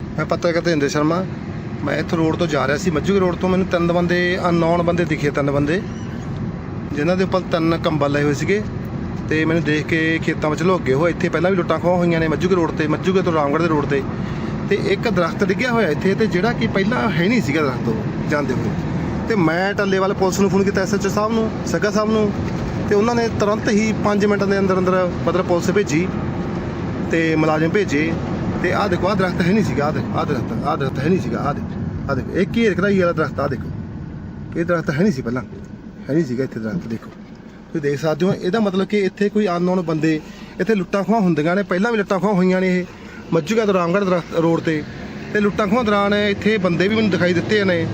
ਮੈਂ ਪੱਤਰਕਾਰ ਤੇਂਦਰ ਸ਼ਰਮਾ। ਮੈਂ ਇੱਥੋਂ ਰੋਡ ਤੋਂ ਜਾ ਰਿਹਾ ਸੀ। ਮੱਜੂ ਰੋਡ ਤੋਂ ਮੈਨੂੰ ਤਿੰਨ ਬੰਦੇ ਅਨਨੋਨ ਬੰਦੇ ਦਿਖੇ ਤਿੰਨ ਬੰਦੇ, ਜਿਨ੍ਹਾਂ ਦੇ ਉੱਪਰ ਤਿੰਨ ਕੰਬਲ ਲਏ ਹੋਏ ਸੀਗੇ ਤੇ ਮੈਨੂੰ ਦੇਖ ਕੇ ਖੇਤਾਂ ਵਿੱਚ ਲੁੱਕ ਗਏ ਹੋ ਇੱਥੇ ਪਹਿਲਾਂ ਵੀ ਲੁੱਟਾਂ ਖੋਹ ਹੋਈਆਂ ਨੇ ਮੱਜੂਗੇ ਰੋਡ ਤੇ ਮੱਜੂਗੇ ਤੋਂ ਰਾਮਗੜ੍ਹ ਦੇ ਰੋਡ ਤੇ। ਤੇ ਇੱਕ ਦਰਖਤ ਡਿੱਗਿਆ ਹੋਇਆ ਇੱਥੇ ਤੇ ਜਿਹੜਾ ਕਿ ਪਹਿਲਾਂ ਹੈ ਨਹੀਂ ਸੀਗਾ ਦਰਖਤ ਜਾਂਦੇ ਹੋਏ। ਤੇ ਮੈਂ ਟੱਲੇ ਵਾਲੇ ਪੁਲਿਸ ਨੂੰ ਫੋਨ ਕੀਤਾ ਐਸਐਚਓ ਸਾਹਿਬ ਨੂੰ, ਸੱਗਾ ਸਾਹਿਬ ਨੂੰ। ਤੇ ਉਹਨਾਂ ਨੇ ਤੁਰੰਤ ਹੀ 5 ਮਿੰਟਾਂ ਦੇ ਅੰਦਰ ਅੰਦਰ ਮਤਲਬ ਪੁਲਿਸ ਭੇਜੀ। ਤੇ ਮੁਲਾਜ਼ਮ ਭੇਜੇ ਤੇ ਆਹ ਦੇਖੋ, ਆਹ ਦਰਖਤ ਹੈ ਨਹੀਂ ਸੀਗਾ, ਆਹ ਦੇਖ, ਆਹ ਦਰਖਤ ਆਹ ਦਰਖਤ ਹੈ ਨਹੀਂ ਸੀਗਾ, ਆਹ ਦੇਖ, ਆਹ ਦੇਖੋ, ਇੱਕ ਹੀ ਰਖਦਾਈ ਵਾਲਾ ਦਰਖਤ, ਆਹ ਦੇਖੋ। ਇਹ ਦਰਖਤ ਹੈ ਨਹੀਂ ਸੀ ਪਹਿਲਾਂ, ਹੈ ਨਹੀਂ ਸੀਗਾ ਇੱਥੇ ਦਰਖਤ, ਦੇਖੋ। ਤੁਸੀਂ ਦੇਖ ਸਕਦੇ ਹੋ, ਇਹਦਾ ਮਤਲਬ ਕਿ ਇੱਥੇ ਕੋਈ ਅਨਨੋਨ ਬੰਦੇ, ਇੱਥੇ ਲੁੱਟਾਂ ਖੋਹਾਂ ਹੁੰਦੀਆਂ ਨੇ, ਪਹਿਲਾਂ ਵੀ ਲੁੱਟਾਂ ਖੋਹਾਂ ਹੋਈਆਂ ਨੇ ਇਹ ਮੱਜੂਗਾ ਤੋਂ ਰਾਮਗੜ੍ਹ ਦਰਖਤ ਰੋਡ ਤੇ ਤੇ ਲੁੱਟਾਂ ਖੋਹਾਂ ਦੌਰਾਨ ਇੱਥੇ ਬੰਦੇ ਵੀ ਮੈਨੂੰ ਦਿਖਾਈ ਦਿੱਤੇ ਨੇ,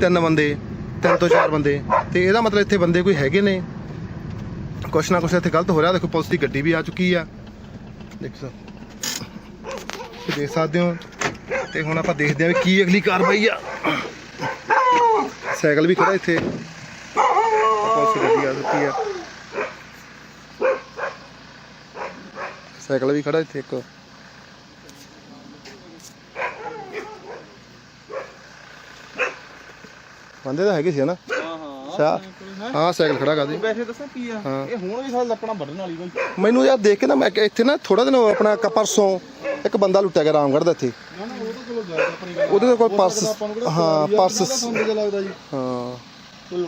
ਤਿੰਨ ਬੰਦੇ, ਤਿੰਨ ਤੋਂ ਚਾਰ ਬੰਦੇ, ਤੇ ਇਹਦਾ ਮਤਲਬ ਇੱਥੇ ਬੰਦੇ ਕੋਈ ਹੈਗੇ ਨੇ। ਕੁਛ ਨਾ ਕੁਛ ਇੱਥੇ ਗਲਤ ਹੋ ਰਿਹਾ, ਦੇਖੋ, ਪੁਲਿਸ ਦੀ ਗੱਡੀ ਵੀ ਆ ਚੁੱਕੀ ਆ। ਦੇਖ ਸਰ ਦੇਖ ਸਕਦੇ ਹੋ। ਤੇ ਹੁਣ ਆਪਾਂ ਦੇਖਦੇ ਹਾਂ ਕੀ ਅਗਲੀ ਕਾਰਵਾਈ ਆ। ਸਾਈਕਲ ਵੀ ਖੜਾ ਇੱਥੇ। ਪੁਲਿਸ ਗੱਡੀ ਆ ਚੁੱਕੀ ਆ। ਸਾਈਕਲ ਵੀ ਖੜਾ ਇੱਥੇ ਇੱਕ। ਬੰਦੇ ਤਾਂ ਹੈਗੇ ਸੀ ਨਾ ਹਾਂ ਹਾਂ ਸਾਈਕਲ ਖੜਾ ਕਰਦੇ। ਵੈਸੇ ਦੱਸਾਂ ਕੀ ਆ। ਇਹ ਹੁਣ ਵੀ ਸਾਲ ਲੱਕੜਾਂ ਵੱਢਣ ਵਾਲੀ ਕੋਈ? ਮੈਨੂੰ ਯਾਰ ਦੇਖ ਕੇ ਨਾ ਮੈਂ ਕਿ ਇੱਥੇ ਨਾ ਥੋੜਾ ਦਿਨ ਆਪਣਾ ਕ- ਪਰਸੋਂ ਇੱਕ ਬੰਦਾ ਲੁੱਟਿਆ ਗਿਆ ਰਾਮਗੜ੍ਹ ਦਾ ਇੱਥੇ। ਨਾ ਨਾ ਆਪਣੀ ਉਹਦੇ ਕੋਲ ਪਰਸ ਹਾਂ ਪਰਸ ਤੁਹਾਨੂੰ ਕੀ ਲੱਗਦਾ ਜੀ? ਹਾਂ। ਚਲੋ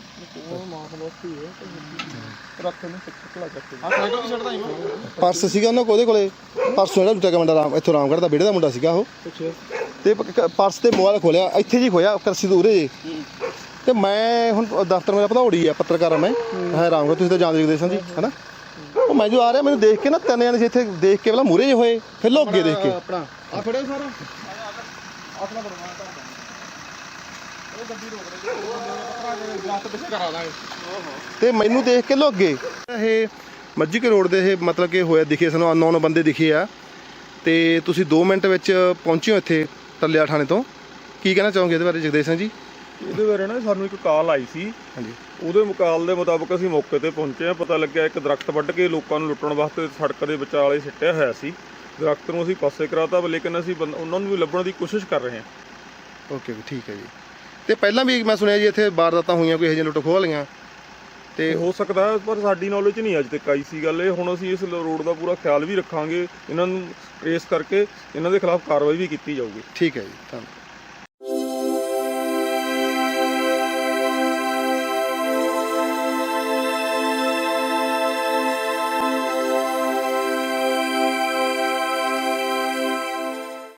ਉਹ ਮਾਂ ਖਲੋਤੀ ਹੈ ਰੱਖ ਨੂੰ ਸਿੱਕਲਾ ਚੱਕ ਆ ਸਾਈਕਲ ਵੀ ਛੱਡਦਾ ਹੀ ਪਰਸ ਸੀਗਾ ਉਹਨਾਂ ਕੋਲ ਉਹਦੇ ਕੋਲੇ। ਪਰਸੋਂ ਜਿਹੜਾ ਲੁੱਟਿਆ ਗਿਆ ਮੁੰਡਾ ਰਾਮ ਇੱਥੋਂ ਰਾਮਗੜ੍ਹ ਦਾ ਬੇੜੇ ਦਾ ਮੁੰਡਾ ਸੀਗਾ ਉਹ। ਅੱਛਾ। ਤੇ ਪ- ਕ- ਪਰਸ ਤੇ ਮੋਬਾਈਲ ਖੋਲਿਆ ਇੱਥੇ ਜੀ ਖੋਇਆ ਕਰਸੀ ਉਰੇ ਜੀ ਤੇ ਮੈਂ ਹੁਣ ਦਫ਼ਤਰ ਮੇਰਾ ਭਦੌੜੀ ਆ ਪੱਤਰਕਾਰ ਆ ਮੈਂ ਹੈ ਰਾਮਗੜ੍ਹ ਤੁਸੀਂ ਤਾਂ ਜਾਣਦੇ ਜਗਦੇਸ਼ਨ ਜੀ ਹੈਨਾ? ਉਹ ਮੈਂ ਜੋ ਆ ਰਿਹਾ ਮੈਨੂੰ ਦੇਖ ਕੇ ਨਾ ਤਿੰਨ ਜਣੇ ਸੀ ਇੱਥੇ ਦੇਖ ਕੇ ਪਹਿਲਾਂ ਮੂਰੇ ਜਿਹੇ ਹੋਏ ਫਿਰ ਲੁੱਕ ਗਏ ਦੇਖ ਕੇ। ਆਪਣਾ ਆ ਫੜਿਓ ਸਾਰਾ? ਆਪਣਾ ਬੜਵਾ ਉਹ ਗੱਡੀ ਰੋਕ ਰਹੀ ਹੈ ਉਹ ਬੰਦੇ ਨੇ ਪੱਤਰਾ ਕੇ ਲੱਤ ਪਿੱਛੇ ਕਰਾ ਦਾਂਗੇ। ਤੇ ਮੈਨੂੰ ਦੇਖ ਕੇ ਲੁੱਕ ਗਏ। ਇਹ ਮੱਜੀ ਕੇ ਰੋਡ ਦੇ ਇਹ ਮਤਲਬ ਕਿ ਹੋਇਆ ਦਿਖੇ ਸਾਨੂੰ ਅਨਨੋਨ ਬੰਦੇ ਦਿਖੇ ਆ। ਤੇ ਤੁਸੀਂ 2 ਮਿੰਟ ਵਿੱਚ ਪਹੁੰਚੇ ਹੋ ਇੱਥੇ ਟੱਲਿਆ ਥਾਣੇ ਤੋਂ। ਕੀ ਕਹਿਣਾ ਚਾਹੋਗੇ ਇਹਦੇ ਬਾਰੇ ਜਗਦੇਵ ਸਿੰਘ ਜੀ? ਇਹਦੇ ਬਾਰੇ ਨਾ ਸਾਨੂੰ ਇੱਕ ਕਾਲ ਆਈ ਸੀ। ਹਾਂਜੀ। ਉਹਦੇ ਮੁਕਾਲ ਦੇ ਮੁਤਾਬਕ ਅਸੀਂ ਮੌਕੇ ਤੇ ਪਹੁੰਚੇ ਆ ਪਤਾ ਲੱਗਿਆ ਇੱਕ ਦਰਖਤ ਵੱਢ ਕੇ ਲੋਕਾਂ ਨੂੰ ਲੁੱਟਣ ਵਾਸਤੇ ਸੜਕ ਦੇ ਵਿਚਾਲੇ ਸਿੱਟਿਆ ਹੋਇਆ ਸੀ। ਦਰਖਤ ਨੂੰ ਅਸੀਂ ਪਾਸੇ ਕਰਾਤਾ ਲੇਕਿਨ ਅਸੀਂ ਬੰਦ- ਉਹਨਾਂ ਨੂੰ ਵੀ ਲੱਭਣ ਦੀ ਕੋਸ਼ਿਸ਼ ਕਰ ਰਹੇ ਹਾਂ। ਓਕੇ ਜੀ ਠੀਕ ਹੈ ਜੀ। ਤੇ ਪਹਿਲਾਂ ਵੀ ਮੈਂ ਸੁਣਿਆ ਜੀ ਇੱਥੇ ਵਾਰਦਾਤਾਂ ਹੋਈਆਂ ਕੋਈ ਇਹੋ ਜਿਹੀਆਂ ਲੁੱਟ ਖੋਹ ਵਾਲੀਆਂ? ਤੇ ਤੇ ਹੋ ਸਕਦਾ ਹੈ, ਪਰ ਸਾਡੀ ਨੌਲੇਜ ਨਹੀਂ ਅੱਜ ਤੱਕ ਆਈ ਸੀ ਗੱਲ ਇਹ। ਹੁਣ ਅਸੀਂ ਇਸ ਰੋਡ ਦਾ ਪੂਰਾ ਖਿਆਲ ਵੀ ਰੱਖਾਂਗੇ। ਇਹਨਾਂ ਨੂੰ ਟ੍ਰੇਸ ਕਰਕੇ ਇਹਨਾਂ ਦੇ ਖਿਲਾਫ ਕਾਰਵਾਈ ਵੀ ਕੀਤੀ ਜਾਊਗੀ। ਠੀਕ ਹੈ ਜੀ ਧੰਨਵਾਦ।